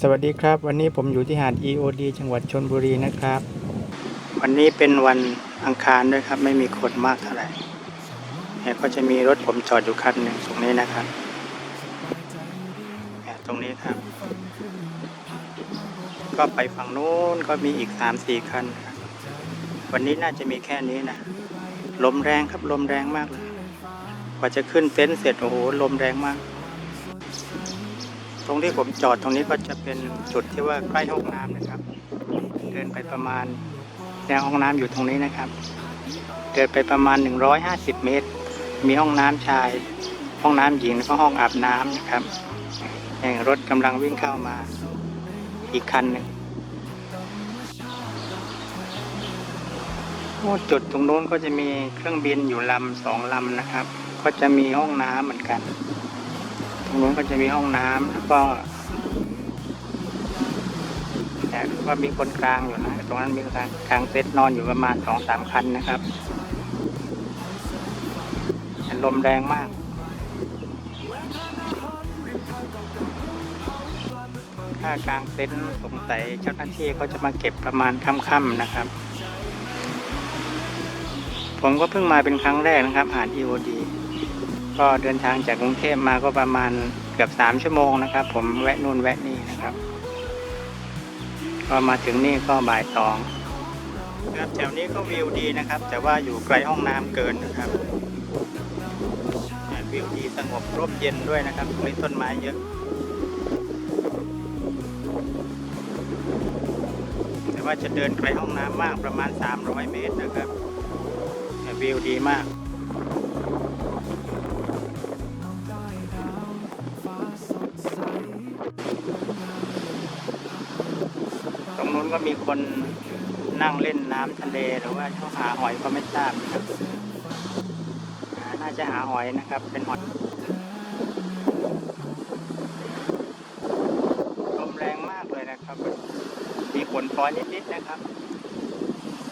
สวัสดีครับ วันนี้ผมอยู่ที่หาด EOD จังหวัดชนบุรีนะครับ วันนี้เป็นวันอังคารด้วยครับ ไม่มีคนมากเท่าไหร่เนี่ยก็จะมีรถผมจอดอยู่คันหนึ่งตรงนี้นะครับเนี่ยตรงนี้ครับ ก็ไปฝั่งนู้นก็มีอีกสามสี่คันครับวันนี้น่าจะมีแค่นี้นะลมแรงครับลมแรงมากเลยกว่าจะขึ้นเต็นท์เสร็จโอ้โหลมแรงมาก ตรงที่ผมจอดตรงนี้ก็จะเป็นจุดที่ว่าใกล้ห้องน้ำนะครับ เดินไปประมาณแนวห้องน้ำอยู่ตรงนี้นะครับ เดินไปประมาณ 150 เมตร มีห้องน้ำชาย ห้องน้ำหญิงแล้วก็ห้องอาบน้ำนะครับแห่งรถกำลังวิ่งเข้ามาอีกคันหนึ่งจุดตรงโน้นก็จะมีเครื่องบินอยู่ลำสองลำนะครับ ก็จะมีห้องน้ำเหมือนกัน รงนู้นก็จะมีห้องน้ำแล้วก็แต่ว่ามีคนกลางอยู่นะ ตรงนั้นมีกลางกลางเซตนอนอยู่ประมาณสองสามคันนะครับลมแรงมากถ้ากลางเต็นท์สงสัยเจ้าหน้าที่เขาจะมาเก็บประมาณค่ำๆนะครับ ผมก็เพิ่งมาเป็นครั้งแรกนะครับ หาด EOD ก็เดินทางจากกรุงเทพมาก็ประมาณเกือบสามชั่วโมงนะครับ ผมแวะนู่นแวะนี่นะครับก็มาถึงนี่ก็บ่ายสองครับแถวนี้ก็วิวดีนะครับ แต่ว่าอยู่ไกลห้องน้ำเกินนะครับวิวดีสงบร่มเย็นด้วยนะครับมีต้นไม้เยอะแต่ว่าจะเดินไกลห้องน้ำมากประมาณ 300 เมตรนะครับแต่วิวดีมาก ก็มีคนนั่งเล่นน้ำทะเลหรือว่าเขาหาหอยก็ไม่ทราบนะครับน่าจะหาหอยนะครับ เป็นหอยลมแรงมากเลยนะครับ มีฝนปล่อยนิดๆนะครับ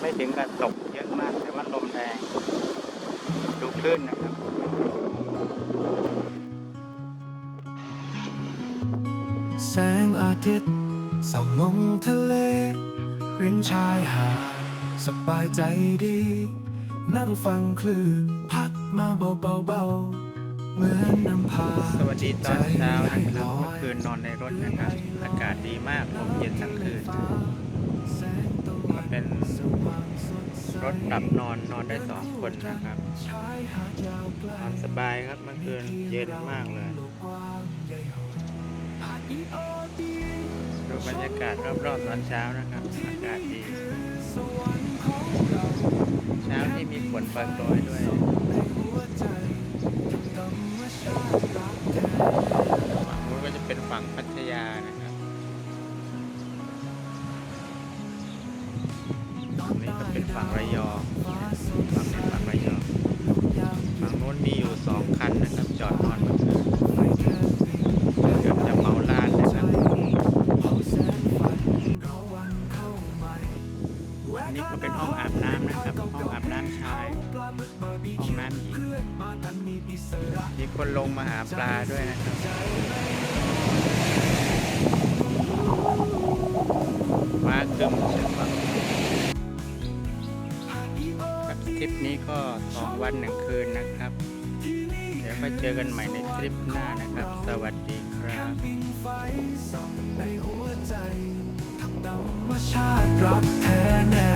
ไม่ถึงกับตกเยอะมากแต่ว่าลมแรงดูคลื่นนะครับแสงอาทิตย์ ส่องลงทะเลริมชายหาดสบายใจดี นั่งฟังคลื่นพัดมาเบาๆเหมือนนำพาสวัสดีตอนเช้านะครับให้ลเมื่ออยคืนนอนในรถนะครับ อากาศดีมากลมเย็นทั้งคืนก็เป็นรถปรับนอนนอนได้สองคนนะครับชายหาดยาวไกลนอนสบายครับเมื่อคืนเย็นมากเลย บรรยากาศรอบๆตอนเช้านะครับ อากาศดีเช้าที่มีฝนปรยด้วยในหัวใจธรรมชาติรักแท้ฝั่งนู้นก็จะเป็นฝั่งพัทยานะครับฝั่งนี้ก็เป็นฝั่งระยองฝั่งนี้ฝั่งระยองฝั่งนู้นมีอยู่สองคันนะครับจอด มีคนลงมาหาปลาด้วยนะครับ มาคึมเช่นว่ากับทริปนี้ก็สองวันหนึ่งคืนนะครับ เดี๋ยวไปเจอกันใหม่ในทริปหน้านะครับ สวัสดีครับธรรมชาติรักแท้แน่